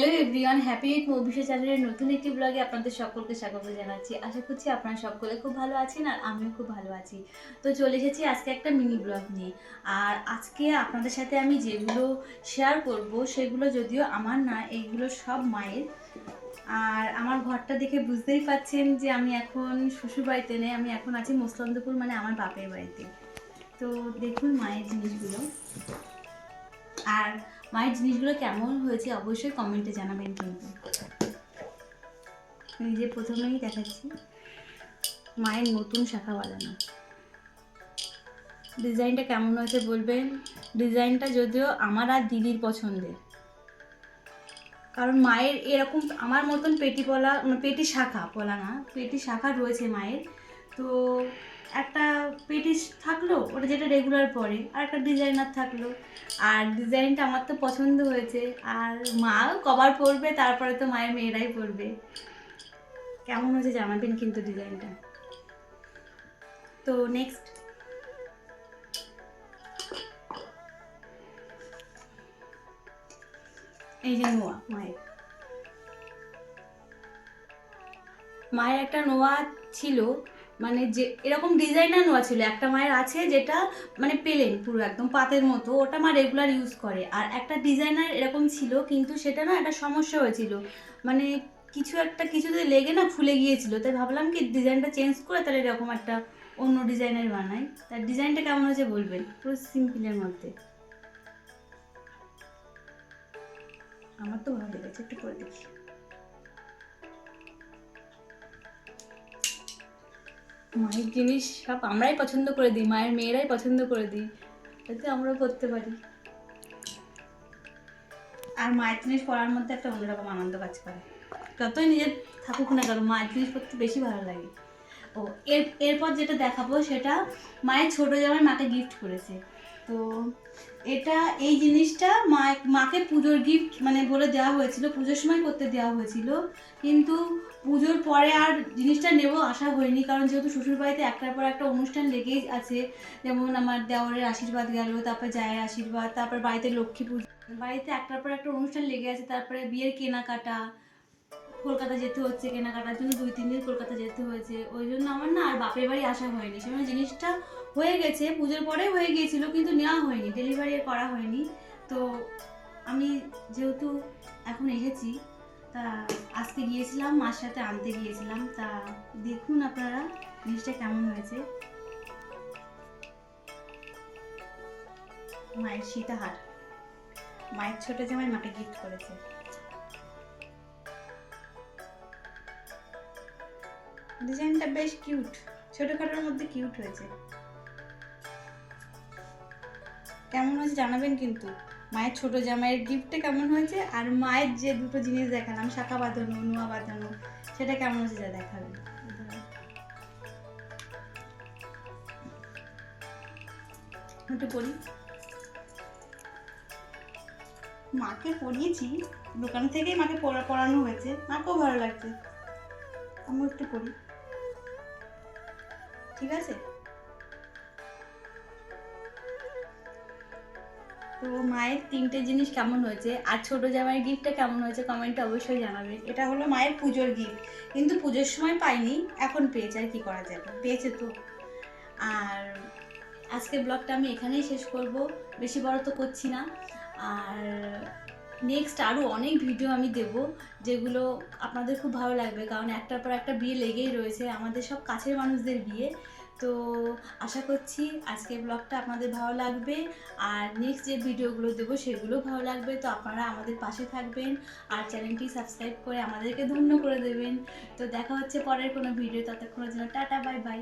Hello everyone, happy week মবিষা চ্যানেলের নতুন একটি ব্লগে আপনাদের সকলকে স্বাগত জানাচ্ছি। আশা করছি আপনারা সকলে খুব ভালো আছেন আর আমিও খুব ভালো আছি। তো চলে এসেছি আজকে একটা মিনি ব্লগ নিয়ে। আর আজকে আপনাদের সাথে আমি যেগুলো শেয়ার করব, সেগুলো যদিও আমার না, এইগুলো সব মায়ের। আর আমার ঘরটা দেখে বুঝতেই পাচ্ছেন যে আমি এখন শ্বশুর বাড়িতে নেই, আমি এখন আছি মুসলন্দপুর মানে আমার বাপের বাড়িতে। তো দেখুন মায়ের জিনিসগুলো। আর মায়ের জিনিসগুলো কেমন হয়েছে অবশ্যই কমেন্টে জানাবেন কিন্তু। এই যে প্রথমেই দেখাচ্ছি, মায়ের নতুন শাখা বাঁধানো ডিজাইনটা কেমন হয়েছে বলবেন? ডিজাইনটা যদিও আমার আর দিদির পছন্দের। কারণ মায়ের এরকম আমার মতন পেটি পলা মানে পেটি শাখা, পলা না, পেটি শাখা রয়েছে মায়ের। তো একটা পেটি থাকল, ওটা যেটা রেগুলার পরে, আর একটা ডিজাইনার থাকল। আর ডিজাইনটা আমার তো পছন্দ হয়েছে, আর মাও কবার পরবে, তারপরে তো মায়ের মেয়েরাই পরবে। কেমন হয়েছে জানাবেন কিন্তু ডিজাইনটা তো নেক্সট এই যে নোয়া, মায়ের। মায়ের একটা নোয়া ছিল মানে যে, এরকম ডিজাইনার নোয়া ছিল। একটা মায়ের আছে যেটা মানে পেলেন পুরো একদম পাতের মতো, ওটা মা রেগুলার ইউজ করে। আর একটা ডিজাইনার এরকম ছিল, কিন্তু সেটা না একটা সমস্যা হয়েছিল। মানে কিছু একটা কিছুতে লেগে না ফুলে গিয়েছিল। তাই ভাবলাম কি ডিজাইনটা চেঞ্জ করে তাহলে এরকম একটা অন্য ডিজাইনের বানাই। তার ডিজাইনটা কেমন হয়েছে বলবেন? পুরো সিম্পলের মধ্যে। আমার তো ভালো লেগেছে, একটু করে দেখি। মায়ের জিনিস সব আমরাই পছন্দ করে দিই, মায়ের মেয়েরাই পছন্দ করে দিই, এতে আমরাও করতে পারি। আর মায়ের জিনিস পড়ার মধ্যে একটা অন্যরকম আনন্দ কাজ করে। যতই নিজের থাকুক না কেন, মায়ের জিনিস পড়তে বেশি ভালো লাগে। ও, এর, এরপর যেটা দেখাবো সেটা মায়ের ছোটো জামাই মাকে গিফট করেছে। তো এটা, এই জিনিসটা মা মাকে পুজোর গিফট মানে বলে দেওয়া হয়েছিল, পুজোর সময় করতে দেওয়া হয়েছিল। কিন্তু পুজোর পরে আর জিনিসটা নেব আশা হয়নি, কারণ যেহেতু শ্বশুরবাড়িতে একটার পর একটা অনুষ্ঠান লেগেই আছে। যেমন আমার দেওরের আশীর্বাদ গেল, তারপর জায়ের আশীর্বাদ, তারপর বাড়িতে লক্ষ্মী পুজো। বাড়িতে একটার পর একটা অনুষ্ঠান লেগে আছে, তারপরে বিয়ের কেনাকাটা কলকাতা যেতে হচ্ছে, কেনাকাটার জন্য দুই, তিন দিন কলকাতা যেতে হয়েছে। ওই জন্য আমার না আর বাপের বাড়ি আসা হয়নি। সেখানে জিনিসটা হয়ে গেছে, পুজোর পরে হয়ে গিয়েছিল, কিন্তু নেওয়া হয়নি ডেলিভারি করা হয়নি। তো আমি যেহেতু এখন এসেছি, তা আজকে গিয়েছিলাম, মার সাথে আনতে গিয়েছিলাম। তা দেখুন আপনারা জিনিসটা কেমন হয়েছে। মায়ের সীতাহার। মায়ের ছোট জামাই মাকে গিফট করেছে। ডিজাইনটা বেশ কিউট। ছোটখাটোর মধ্যে কিউট হয়েছে। কেমন হয়েছে জানাবেন কিন্তু। মায়ের ছোট জামাইয়ের গিফটটা কেমন হয়েছে? আর মায়ের যে দুটো জিনিস দেখালাম, শাখা বাঁধানো, নোয়া বাঁধানো, সেটা কেমন হয়েছে যা দেখাবেন। একটু পড়ি মাকে পড়িয়েছি দোকান থেকেই মাকে পড়া পড়ানো হয়েছে। মাকেও ভালো লাগছে। আমি একটু পড়ি ঠিক আছে? তো মায়ের তিনটে জিনিস কেমন হয়েছে? আর ছোট জামাইয়ের গিফটটা কেমন হয়েছে কমেন্টে অবশ্যই জানাবেন। এটা হলো মায়ের পুজোর গিফট কিন্তু পুজোর সময় পাইনি, এখন পেয়েছে আর কি করা যাবে? পেয়েছে তো। আর আজকের ব্লগটা আমি এখানেই শেষ করব। বেশি বড় তো করছি না। আর নেক্সট আরও অনেক ভিডিও আমি দেব, যেগুলো আপনাদের খুব ভালো লাগবে। কারণ একটার পর একটা বিয়ে লেগেই রয়েছে, আমাদের সব কাছের মানুষদের বিয়ে। তো আশা করছি আজকের ব্লগটা আপনাদের ভালো লাগবে, আর নেক্সট যে ভিডিওগুলো দেবো সেগুলো ভালো লাগবে। তো আপনারা আমাদের পাশে থাকবেন, আর চ্যানেলটি সাবস্ক্রাইব করে আমাদেরকে ধন্য করে দেবেন। তো দেখা হচ্ছে পরের কোনো ভিডিও ততক্ষণের জন্য টাটা বাই বাই